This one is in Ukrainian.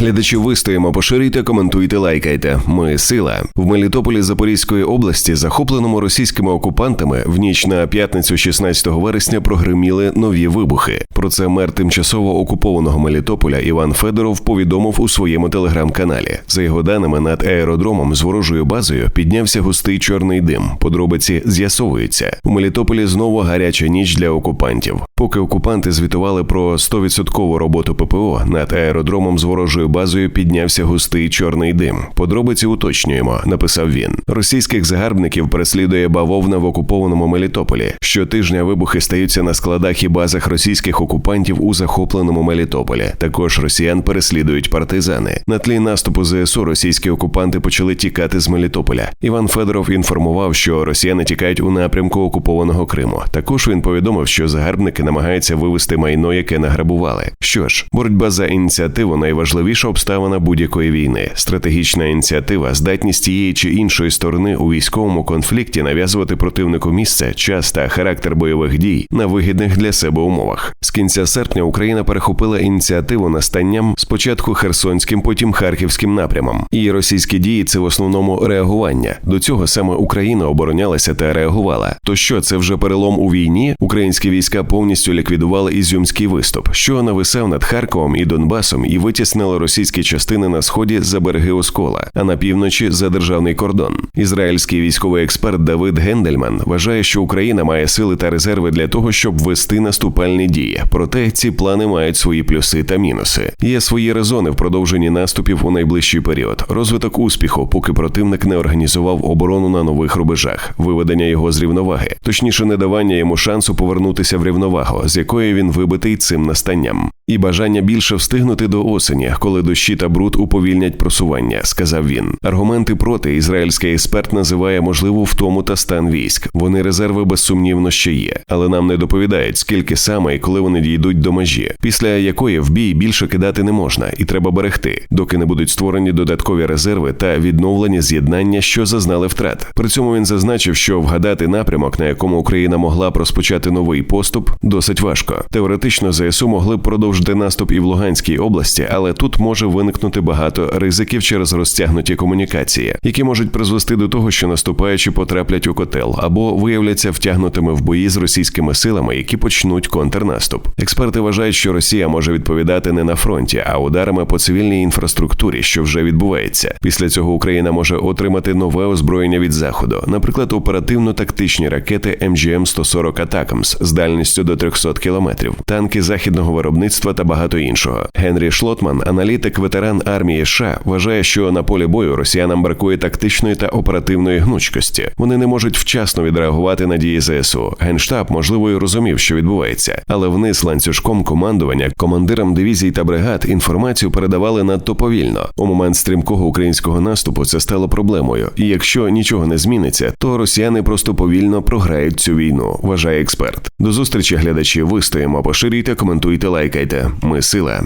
Глядачі вистоїмо, поширюйте, коментуйте, лайкайте. Ми сила в Мелітополі Запорізької області, захопленому російськими окупантами, в ніч на п'ятницю, 16 вересня, прогриміли нові вибухи. Про це мер тимчасово окупованого Мелітополя Іван Федоров повідомив у своєму телеграм-каналі. За його даними, над аеродромом з ворожою базою піднявся густий чорний дим. Подробиці з'ясовуються. У Мелітополі знову гаряча ніч для окупантів. Поки окупанти звітували про 100% роботу ППО, над аеродромом з ворожою базою піднявся густий чорний дим. Подробиці уточнюємо, написав він. Російських загарбників переслідує бавовна в окупованому Мелітополі. Щотижня вибухи стаються на складах і базах російських окупантів у захопленому Мелітополі. Також росіян переслідують партизани. На тлі наступу ЗСУ російські окупанти почали тікати з Мелітополя. Іван Федоров інформував, що росіяни тікають у напрямку окупованого Криму. Також він повідомив, що загарбники намагаються вивести майно, яке награбували. Що ж, боротьба за ініціативу найважливіша обставина будь-якої війни. Стратегічна ініціатива, здатність тієї чи іншої сторони у військовому конфлікті нав'язувати противнику місце, час та характер бойових дій на вигідних для себе умовах. З кінця серпня Україна перехопила ініціативу настанням спочатку Херсонським, потім Харківським напрямом. І російські дії це в основному реагування. До цього саме Україна оборонялася та реагувала. То що це вже перелом у війні? Українські війська повністю ліквідували ізюмський виступ, що нависав над Харковом і Донбасом, і витіснили російські частини на сході за береги Оскола, а на півночі за державний кордон. Ізраїльський військовий експерт Давид Гендельман вважає, що Україна має сили та резерви для того, щоб вести наступальні дії. Проте ці плани мають свої плюси та мінуси. Є свої резони в продовженні наступів у найближчий період. Розвиток успіху, поки противник не організував оборону на нових рубежах, виведення його з рівноваги, точніше, не давання йому шансу повернутися в рівновагу, з якої він вибитий цим настанням. І бажання більше встигнути до осені, коли дощі та бруд уповільнять просування, сказав він. Аргументи проти ізраїльський експерт називає можливу втому та стан військ. Вони резерви безсумнівно ще є, але нам не доповідають, скільки саме і коли вони дійдуть до межі, після якої в бій більше кидати не можна, і треба берегти, доки не будуть створені додаткові резерви та відновлені з'єднання, що зазнали втрат. При цьому він зазначив, що вгадати напрямок, на якому Україна могла б розпочати новий поступ, досить важко. Теоретично ЗСУ могли б продовжити наступ і в Луганській області, але тут може виникнути багато ризиків через розтягнуті комунікації, які можуть призвести до того, що наступаючі потраплять у котел або виявляться втягнутими в бої з російськими силами, які почнуть контрнаступ. Експерти вважають, що Росія може відповідати не на фронті, а ударами по цивільній інфраструктурі, що вже відбувається. Після цього Україна може отримати нове озброєння від заходу, наприклад, оперативно-тактичні ракети МГМ 140 Атакамс з дальністю до 300 кілометрів, танки західного виробництва та багато іншого. Генрі Шлотман, аналітик, ветеран армії США, вважає, що на полі бою росіянам бракує тактичної та оперативної гнучкості. Вони не можуть вчасно відреагувати на дії ЗСУ. Генштаб, можливо, і розумів, що відбувається, але вниз ланцюжком командування командирам дивізій та бригад інформацію передавали надто повільно. У момент стрімкого українського наступу це стало проблемою. І якщо нічого не зміниться, то росіяни просто повільно програють цю війну. Вважає експерт. До зустрічі глядачі. Вистоїмо, поширюйте, коментуйте, лайкайте. Ми сила.